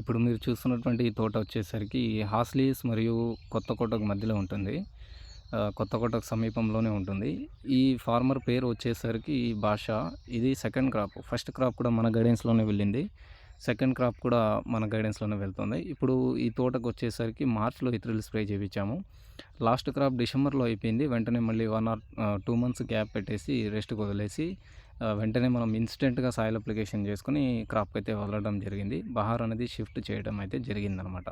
ఇప్పుడు మీరు చూస్తున్నటువంటి ఈ తోట వచ్చేసరికి హాస్లీస్ మరియు కొత్త కోటకు మధ్యలో ఉంటుంది కొత్త కోటకు సమీపంలోనే ఉంటుంది. ఈ ఫార్మర్ పేరు వచ్చేసరికి భాష. ఇది సెకండ్ క్రాప్. ఫస్ట్ క్రాప్ కూడా మన గైడెన్స్‌లోనే వెళ్ళింది. సెకండ్ క్రాప్ కూడా మన గైడెన్స్‌లోనే వెళ్తుంది. ఇప్పుడు ఈ తోటకు వచ్చేసరికి మార్చ్‌లో ఇతరులు స్ప్రే చేయించాము లాస్ట్ క్రాప్ డిసెంబర్‌లో అయిపోయింది. వెంటనే మళ్ళీ one or two months gap పెట్టేసి రెస్ట్‌కి వదిలేసి వెంటనే మనం ఇన్‌స్టెంట్‌గా సాయిల్ అప్లికేషన్ చేసుకొని అయితే వదలడం జరిగింది. బహార్ అనేది షిఫ్ట్ చేయడం అయితే జరిగిందనమాట.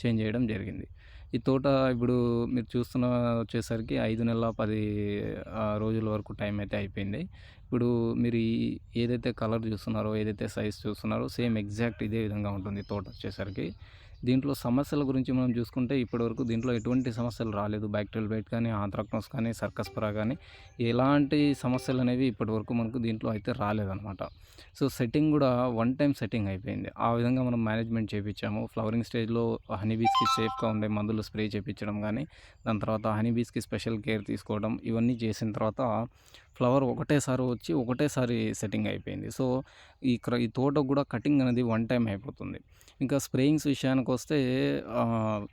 చేంజ్ చేయడం జరిగింది. ఈ తోట ఇప్పుడు మీరు చూస్తున్న వచ్చేసరికి ఐదు నెలల పది రోజుల వరకు టైం అయితే అయిపోయింది. ఇప్పుడు మీరు ఏదైతే కలర్ చూస్తున్నారో, ఏదైతే సైజ్ చూస్తున్నారో సేమ్ ఎగ్జాక్ట్ ఇదే విధంగా ఉంటుంది తోట వచ్చేసరికి. దీంట్లో సమస్యల గురించి మనం చూసుకుంటే ఇప్పటివరకు దీంట్లో ఎటువంటి సమస్యలు రాలేదు. బ్యాక్టీరియల్ బైట్ కానీ, ఆంథ్రాక్నోస్ కానీ, సర్కస్ సర్కస్పరా కానీ ఎలాంటి సమస్యలు అనేవి ఇప్పటివరకు మనకు దీంట్లో అయితే రాలేదనమాట. సో, సెట్టింగ్ కూడా వన్ టైం సెట్టింగ్ అయిపోయింది. ఆ విధంగా మనం మేనేజ్‌మెంట్ చేపించాము. ఫ్లవరింగ్ స్టేజ్‌లో హనీ బీస్‌కి సేఫ్‌గా ఉండే మందులు స్ప్రే చేయించడం కానీ దాని తర్వాత హనీ బీస్‌కి స్పెషల్ కేర్ తీసుకోవడం ఇవన్నీ చేసిన తర్వాత ఫ్లవర్ ఒకటేసారి వచ్చి ఒకటేసారి సెట్టింగ్ అయిపోయింది. సో, ఈ క్ర ఈ తోటకు కూడా కటింగ్ అనేది వన్ టైం అయిపోతుంది. ఇంకా స్ప్రేయింగ్స్ విషయానికి వస్తే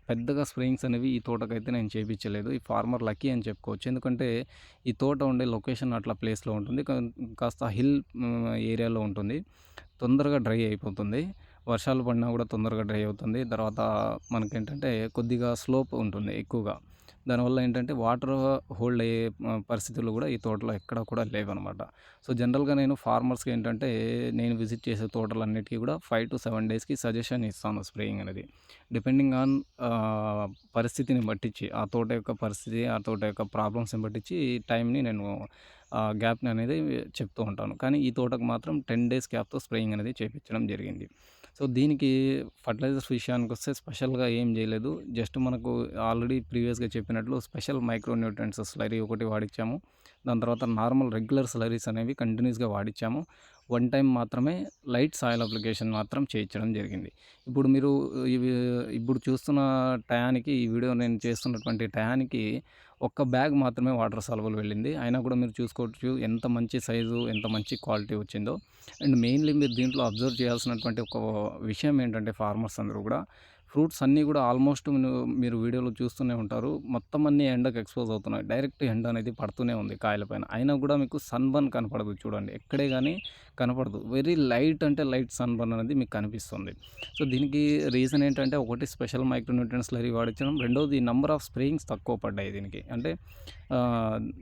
పెద్దగా స్ప్రేయింగ్స్ అనేవి ఈ తోటకైతే నేను చేపించలేదు. ఈ ఫార్మర్ లక్కీ అని చెప్పుకోవచ్చు. ఎందుకంటే ఈ తోట ఉండే లొకేషన్ అట్లా ప్లేస్‌లో ఉంటుంది. కాస్త హిల్ ఏరియాలో ఉంటుంది. తొందరగా డ్రై అయిపోతుంది. వర్షాలు పడినా కూడా తొందరగా డ్రై అవుతుంది. తర్వాత మనకేంటంటే కొద్దిగా స్లోప్ ఉంటుంది ఎక్కువగా. దానివల్ల ఏంటంటే వాటర్ హోల్డ్ అయ్యే పరిస్థితులు కూడా ఈ తోటలో ఎక్కడ కూడా లేవన్నమాట సో, జనరల్‌గా నేను ఫార్మర్స్‌కి ఏంటంటే నేను విజిట్ చేసే తోటలన్నిటికీ కూడా 5-7 డేస్‌కి సజెషన్ ఇస్తాను స్ప్రేయింగ్ అనేది. డిపెండింగ్ ఆన్ పరిస్థితిని బట్టించి ఆ తోట యొక్క పరిస్థితి, ఆ తోట యొక్క ప్రాబ్లమ్స్‌ని బట్టించి టైంని నేను గ్యాప్‌ని అనేది చెప్తూ ఉంటాను. కానీ ఈ తోటకు మాత్రం 10 డేస్ గ్యాప్‌తో స్ప్రేయింగ్ అనేది చేపించడం జరిగింది. సో, దీనికి ఫర్టిలైజర్స్ విషయానికి వస్తే స్పెషల్‌గా ఏం చేయలేదు. జస్ట్ మనకు ఆల్రెడీ ప్రీవియస్‌గా చెప్పినట్లు స్పెషల్ మైక్రో న్యూట్రియంట్స్ ఒకటి వాడిచ్చాము. దాని తర్వాత నార్మల్ రెగ్యులర్ స్లరీస్ అనేవి కంటిన్యూస్‌గా వాడిచ్చాము. వన్ టైం మాత్రమే లైట్ సాయిల్ అప్లికేషన్ మాత్రం చేయించడం జరిగింది. ఇప్పుడు మీరు ఇవి ఇప్పుడు చూస్తున్న టయానికి ఈ వీడియో నేను చేస్తున్నటువంటి టయానికి ఒక్క బ్యాగ్ మాత్రమే వాటర్ సాల్వల్ వెళ్ళింది. అయినా కూడా మీరు చూసుకోవచ్చు ఎంత మంచి సైజు, ఎంత మంచి క్వాలిటీ వచ్చిందో. అండ్ మెయిన్‌లీ మీరు దీంట్లో అబ్జర్వ్ చేయాల్సినటువంటి ఒక విషయం ఏంటంటే ఫార్మర్స్ అందరూ కూడా ఫ్రూట్స్ అన్నీ కూడా ఆల్మోస్ట్ మీరు మీరు వీడియోలో చూస్తూనే ఉంటారు. మొత్తం అన్నీ ఎండకు ఎక్స్‌పోజ్ అవుతున్నాయి. డైరెక్ట్ ఎండ అనేది పడుతూనే ఉంది కాయలపైన అయినా కూడా మీకు సన్‌బర్న్ కనపడదు చూడండి. ఎక్కడే కానీ కనపడదు. వెరీ లైట్ అంటే లైట్ సన్‌బర్న్ అనేది మీకు కనిపిస్తుంది. సో, దీనికి రీజన్ ఏంటంటే ఒకటి స్పెషల్ మైక్రోన్యూట్రియన్స్ లరీ వాడించడం రెండోది నంబర్ ఆఫ్ స్ప్రేయింగ్స్ తక్కువ పడ్డాయి దీనికి. అంటే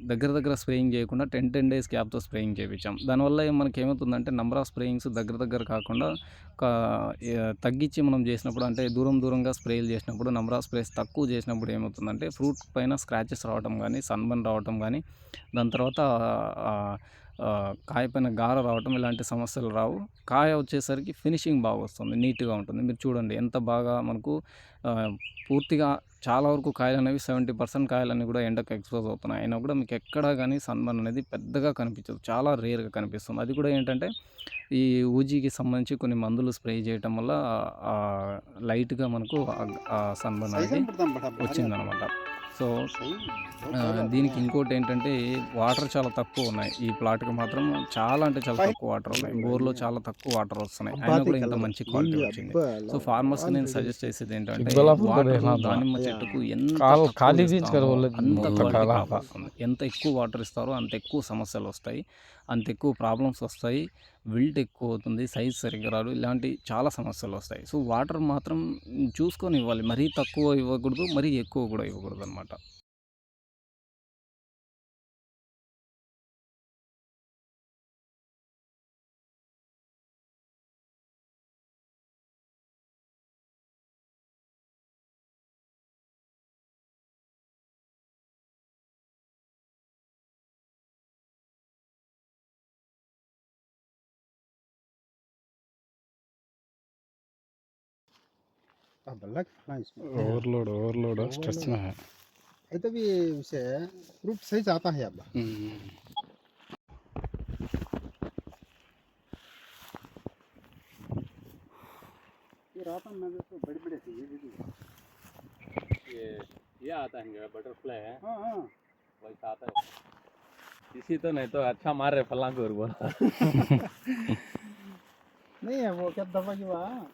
దగ్గర దగ్గర స్ప్రేయింగ్ చేయకుండా 10, 10 డేస్ గ్యాప్‌తో స్ప్రేయింగ్ చేయించాం దానివల్ల మనకి ఏమవుతుందంటే నంబర్ ఆఫ్ స్ప్రేయింగ్స్ దగ్గర దగ్గర కాకుండా తగ్గించి మనం చేసినప్పుడు అంటే దూరం దూరంగా స్ప్రేలు చేసినప్పుడు నంబర్ ఆఫ్ స్ప్రేస్ తక్కువ చేసినప్పుడు ఏమవుతుందంటే ఫ్రూట్ పైన స్క్రాచెస్ రావటం కానీ సన్‌బర్న్ రావటం కానీ దాని తర్వాత కాయ పైన గార రావటం ఇలాంటి సమస్యలు రావు. కాయ వచ్చేసరికి ఫినిషింగ్ బాగా వస్తుంది నీట్‌గా ఉంటుంది. మీరు చూడండి ఎంత బాగా మనకు పూర్తిగా చాలా వరకు కాయలనేవి 70% కాయలన్నీ కూడా ఎండకు ఎక్స్‌పోజ్ అవుతున్నాయి. అయినా కూడా మీకు ఎక్కడా గానీ సన్‌బర్న్ అనేది పెద్దగా కనిపించదు. చాలా రేర్‌గా కనిపిస్తుంది. అది కూడా ఏంటంటే ఈ ఊజీకి సంబంధించి కొన్ని మందులు స్ప్రే చేయటం వల్ల లైట్‌గా మనకు సన్‌బర్న్ అనేది వచ్చిందనమాట. సో, దీనికి ఇంకోటేంటంటే వాటర్ చాలా తక్కువ ఉన్నాయి. ఈ ప్లాట్‌కి మాత్రం చాలా అంటే చాలా తక్కువ వాటర్ ఉన్నాయి. బోర్‌లో చాలా తక్కువ వాటర్ వస్తున్నాయి. అయినా కూడా ఇంత మంచి క్వాలిటీ వచ్చింది. సో, ఫార్మర్స్‌కి నేను సజెస్ట్ చేసేది ఏంటంటే దానిమ్మ చెట్టుకు ఎంత. అంత. ఎంత ఎక్కువ వాటర్ ఇస్తారో అంత ఎక్కువ సమస్యలొస్తాయి. అంత ఎక్కువ ప్రాబ్లమ్స్ వస్తాయి. విల్ట్ ఎక్కువ అవుతుంది. సైజ్ సరిగ్గా రాదు. ఇలాంటి చాలా సమస్యలు వస్తాయి సో, వాటర్ మాత్రం చూసుకొని ఇవ్వాలి. మరీ తక్కువ ఇవ్వకూడదు. మరీ ఎక్కువ కూడా ఇవ్వకూడదు అనమాట ओवरलोड ओवरलोड स्ट्रेस में है। ऐसा भी उसे फ्रूट सही जाता है अब। तो, तो इसी तो नहीं तो अच्छा मार रहे फलां को बोला। नहीं है वो क्या दबा की वहाँ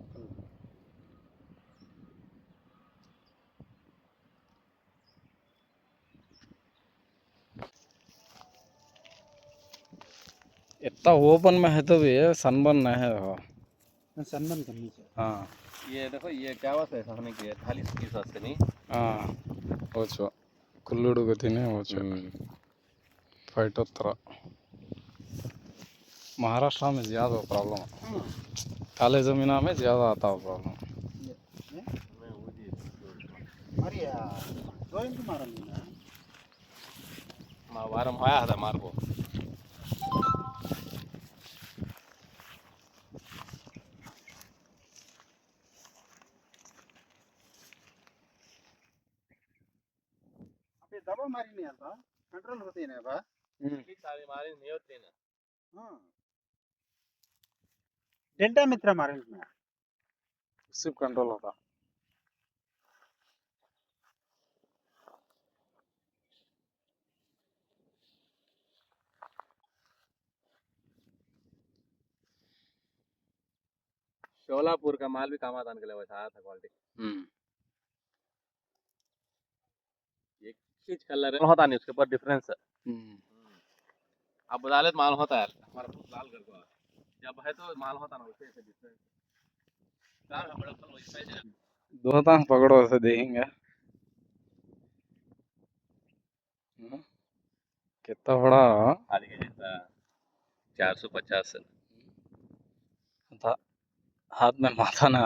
इतना ओपन में है तो भी ये सनबर्न ना है देखो हाँ, सनबर्न करनी चाहिए। हाँ। ये देखो ये क्या बात है सामने की थाली की साथ नहीं? हाँ वो चो कुल्लूड़ को तीन वो चो हम्म। फाइट उत्तरा महाराष्ट्र में ज़्यादा प्रॉब्लम काले ज़मीन में ज़्यादा आता है प्रॉब्लम अरे यार जो इंतज़ार नहीं वारम आया था मार को। मारी नहीं आता कंट्रोल होती है बा सारी मारी नहीं होती ना हाँ डेल्टा मित्र मारे में सिर्फ कंट्रोल होता शोलापुर का माल भी काम आता निकले वैसा आया था क्वालिटी चीज़ कलर होता नहीं उसके ऊपर डिफरेंस है। अब बता ले तो माल होता है। हमारा बहुत लाल कर को जब है तो माल होता ना उससे ऐसे डिफरेंस काम है बड़ा फल वैसा ही है। दो टांग पकड़ो ऐसे देखेंगे। हम्म। कितना बड़ा आधी के जितना चार सौ पचास था हाथ में माथा ना।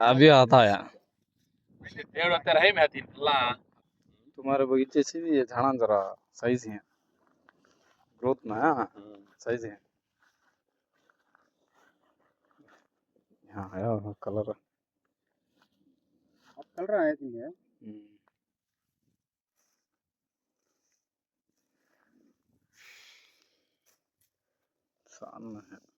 अभी आता है। रहे मैं ला. तुम्हारे बगीचे से भी ये झाड़ा जरा सही से है। ग्रोथ में है सही से है। यहाँ आया कलर अब चल रहा है तुम्हें सामने है।